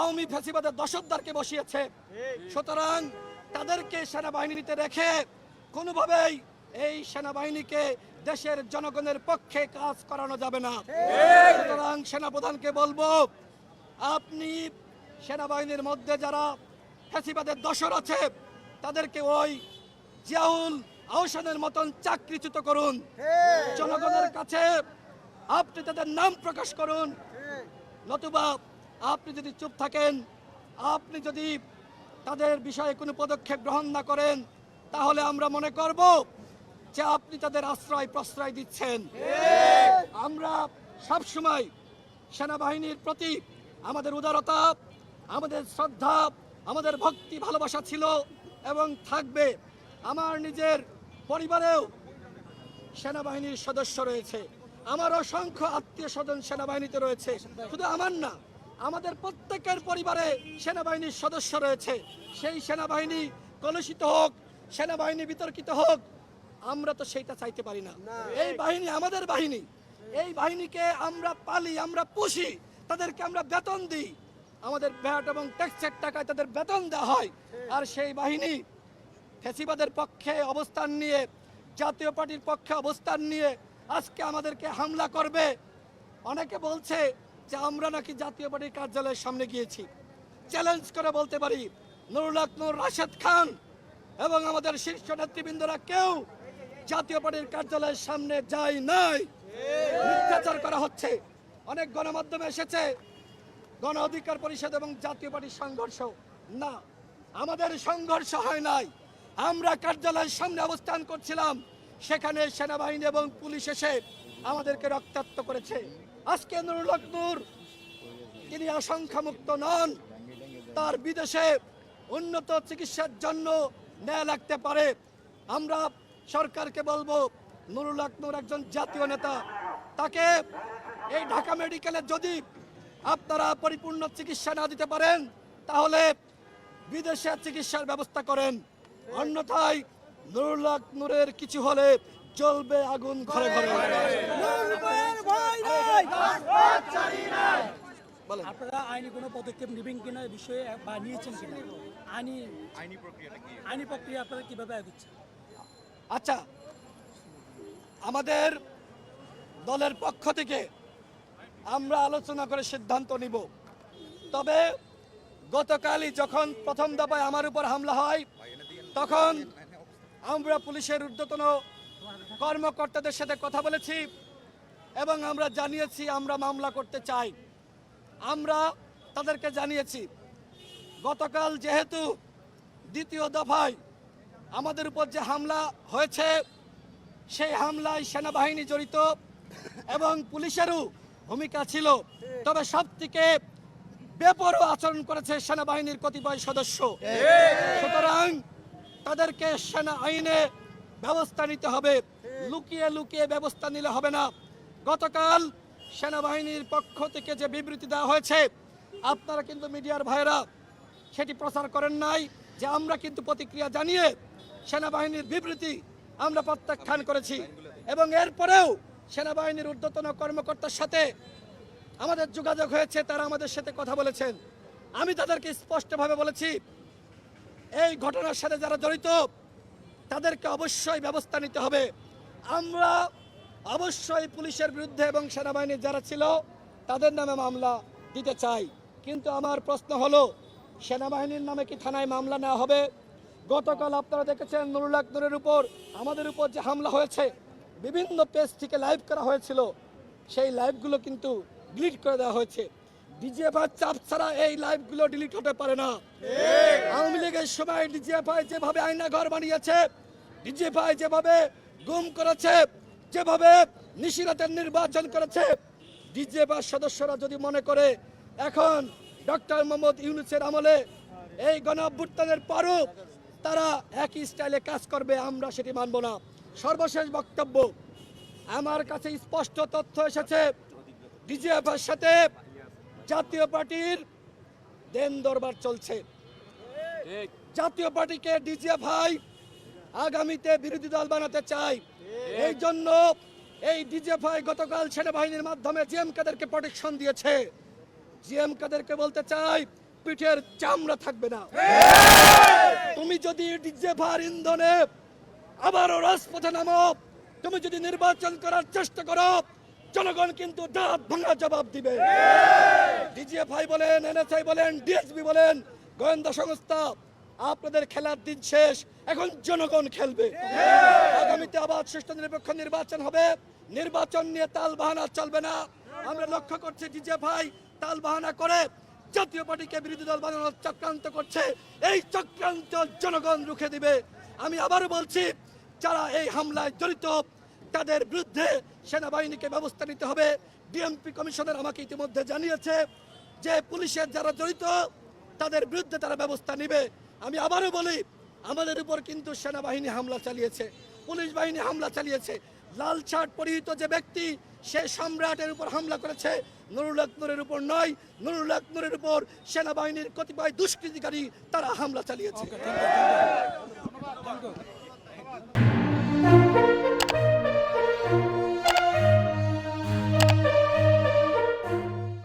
আওয়ামী ফ্যাসিবাদের দশকদারকে বসিয়েছে। সুতরাং তাদেরকে সেনাবাহিনীতে রেখে কোনোভাবেই এই সেনাবাহিনীকে দেশের জনগণের পক্ষে কাজ করানো যাবে না। সুতরাং সেনাপ্রধানকে বলব আপনি সেনাবাহিনীর মধ্যে যারা ফ্যাসিবাদের দশর আছে তাদেরকে ওই জিয়াউল আহসানের মতন চাকরিচ্যুত করুন। জনগণের কাছে আপনি তাদের নাম প্রকাশ করুন। নতুবা আপনি যদি চুপ থাকেন, আপনি যদি তাদের বিষয়ে কোনো পদক্ষেপ গ্রহণ না করেন, তাহলে আমরা মনে করব যে আপনি তাদের আশ্রয় প্রশ্রয় দিচ্ছেন। আমরা সবসময় সেনাবাহিনীর প্রতি আমাদের উদারতা, আমাদের শ্রদ্ধা, আমাদের ভক্তি, ভালোবাসা ছিল এবং থাকবে। আমার নিজের পরিবারেও সেনাবাহিনীর সদস্য রয়েছে। আমার অসংখ্য আত্মীয় স্বজন সেনাবাহিনীতে রয়েছে। শুধু আমার না আমাদের প্রত্যেকের পরিবারে সেনাবাহিনীর সদস্য রয়েছে। সেই সেনাবাহিনী কলুষিত হোক সেনাবাহিনী বিতর্কিত হোক আমরা তো সেইটা চাইতে পারি না। এই বাহিনী আমাদের বাহিনী। এই বাহিনীকে আমরা পালি আমরা পুষি তাদেরকে আমরা বেতন দিই। আমাদের ভ্যাট এবং ট্যাক্সের টাকায় তাদের বেতন দেওয়া হয়। আর সেই বাহিনী ফেসিবাদের পক্ষে অবস্থান নিয়ে জাতীয় পার্টির পক্ষে অবস্থান নিয়ে আজকে আমাদেরকে হামলা করবে। অনেকে বলছে যে আমরা নাকি জাতীয় পার্টির কার্যালয়ের সামনে গিয়েছি। চ্যালেঞ্জ করে বলতে পারি, নুরুল হক, নূর রাশেদ খান এবং আমাদের শীর্ষ নেতৃবৃন্দরা কেউ জাতীয় পার্টির কার্যালয়ের সামনে যায় নাই। মিথ্যাচার করা হচ্ছে। অনেক গণমাধ্যমে এসেছে, গণ অধিকার পরিষদ এবং জাতীয় পার্টির সংঘর্ষ। না, আমাদের সংঘর্ষ হয় নাই। আমরা কার্যালয়ের সামনে অবস্থান করছিলাম। সেখানে সেনাবাহিনী এবং পুলিশ এসে আমাদেরকে রক্তাক্ত করেছে। আজকে নুরুল নূর, তিনি আশঙ্কামুক্ত নন। তার বিদেশে উন্নত চিকিৎসার জন্য ন্যায় লাগতে পারে। আমরা সরকারকে বলব, নুরুল হক নূর একজন জাতীয় নেতা। তাকে এই ঢাকা মেডিকেলে যদি আপনারা পরিপূর্ণ চিকিৎসা না দিতে পারেন, তাহলে বিদেশে চিকিৎসার ব্যবস্থা করেন। অন্যথায় নুরুল হক নূরের কিছু হলে জ্বলবে আগুন ঘরে ঘরে। আপনারা আইনি কোনো পদক্ষেপ নেবেন কিনা বিষয়ে বা নিয়েছেন কিনা? আইনি আইনি প্রক্রিয়াটা কি? আইনি প্রক্রিয়া আপনারা কীভাবে এগোচ্ছেন আচ্ছা আমাদের দলের পক্ষ থেকে আমরা আলোচনা করে সিদ্ধান্ত নিব। তবে গতকালই যখন প্রথম দফায় আমার উপর হামলা হয় তখন আমরা পুলিশের ঊর্ধ্বতন কর্মকর্তাদের সাথে কথা বলেছি এবং আমরা জানিয়েছি আমরা মামলা করতে চাই। আমরা তাদেরকে জানিয়েছি, গতকাল যেহেতু দ্বিতীয় দফায় আমাদের উপর যে হামলা হয়েছে, সেই হামলায় সেনাবাহিনী জড়িত এবং পুলিশেরও ভূমিকা ছিল। তবে সব থেকে বেপরোয়া আচরণ করেছে সেনাবাহিনীর কতিপয় সদস্য। সুতরাং তাদেরকে সেনা আইনে ব্যবস্থা নিতে হবে। লুকিয়ে লুকিয়ে ব্যবস্থা নিলে হবে না। গতকাল সেনাবাহিনীর পক্ষ থেকে যে বিবৃতি দেওয়া হয়েছে, আপনারা কিন্তু মিডিয়ার ভাইরা সেটি প্রচার করেন নাই যে আমরা কিন্তু প্রতিক্রিয়া জানিয়ে সেনাবাহিনীর বিবৃতি আমরা প্রত্যাখ্যান করেছি। এবং এরপরেও সেনাবাহিনীর ঊর্ধ্বতন কর্মকর্তার সাথে আমাদের যোগাযোগ হয়েছে, তারা আমাদের সাথে কথা বলেছেন। আমি তাদেরকে স্পষ্টভাবে বলেছি, এই ঘটনার সাথে যারা জড়িত, তাদেরকে অবশ্যই ব্যবস্থা নিতে হবে। আমরা অবশ্যই পুলিশের বিরুদ্ধে এবং সেনাবাহিনীর যারা ছিল তাদের নামে মামলা দিতে চাই। কিন্তু আমার প্রশ্ন হলো সেনাবাহিনীর নামে কি থানায় মামলা নেওয়া হবে? গতকাল আপনারা দেখেছেন নুরুল আকবরের উপর আমাদের উপর যে হামলা হয়েছে বিভিন্ন পেজ থেকে লাইভ করা হয়েছিল। সেই লাইভগুলো কিন্তু ডিলিট করে দেওয়া হয়েছে। ডিজিএফআই চাপ ছাড়া এই লাইভগুলো ডিলিট হতে পারে না। আওয়ামী লীগের সময় ডিজিএফআই যেভাবে আয়না ঘর বানিয়েছে ডিজিএফআই যেভাবে গুম করেছে যেভাবে নিশিরাতের নির্বাচন করেছে। ডিজিএফআই সদস্যরা যদি মনে করে এখন ডক্টর মোহাম্মদ ইউনুসের আমলে এই গণ অভ্যুত্থানের পরও তারা একই স্টাইলে কাজ করবে আমরা সেটি মানব না। সর্বশেষ বক্তব্য আমার কাছে স্পষ্ট তথ্য এসেছে ডিজিএফের সাথে জাতীয় পার্টির দেন দরবার চলছে। জাতীয় পার্টিকে ডিজিএফআই আগামীতে বিরোধী দল বানাতে চাই। এই জন্য এই ডিজিএফআই গতকাল সেনাবাহিনীর মাধ্যমে জিএম কাদেরকে প্রোটেকশন দিয়েছে। জিএম কাদেরকে বলতে চাই পিঠের চামড়া থাকবে না। তুমি যদি ডিজে ভার ইন্ধনে আবারও রাজপথে নামো তুমি যদি নির্বাচন করার চেষ্টা করো জনগণ কিন্তু দাঁত ভাঙা জবাব দিবে। ডিজিএফআই বলেন এনএসআই বলেন ডিএসবি বলেন গোয়েন্দা সংস্থা আপনাদের খেলার দিন শেষ, এখন জনগণ খেলবে। আগামীতে আবার সুষ্ঠু নিরপেক্ষ নির্বাচন হবে। নির্বাচন নিয়ে তাল বাহানা চলবে না। আমরা লক্ষ্য করছি ডিজিএফআই তাল বাহানা করে জাতীয় পার্টিকে বিরোধী দল বানানোর চক্রান্ত করছে। এই চক্রান্ত জনগণ রুখে দিবে। আমি আবারও বলছি, যারা এই হামলায় জড়িত, তাদের বিরুদ্ধে সেনাবাহিনীকে ব্যবস্থা নিতে হবে। ডিএমপি কমিশনার আমাকে ইতিমধ্যে জানিয়েছে যে পুলিশের যারা জড়িত, তাদের বিরুদ্ধে তারা ব্যবস্থা নেবে। আমি আবারও বলি, আমাদের উপর কিন্তু সেনাবাহিনী হামলা চালিয়েছে, পুলিশ বাহিনী হামলা চালিয়েছে। লাল শার্ট পরিহিত যে ব্যক্তি, সে সম্রাটের উপর হামলা করেছে। নুরুল আকনুরের উপর নয়, নুরুল আকনুরের উপর সেনাবাহিনীর কতিপয় দুষ্কৃতিকারী তারা হামলা চালিয়েছে।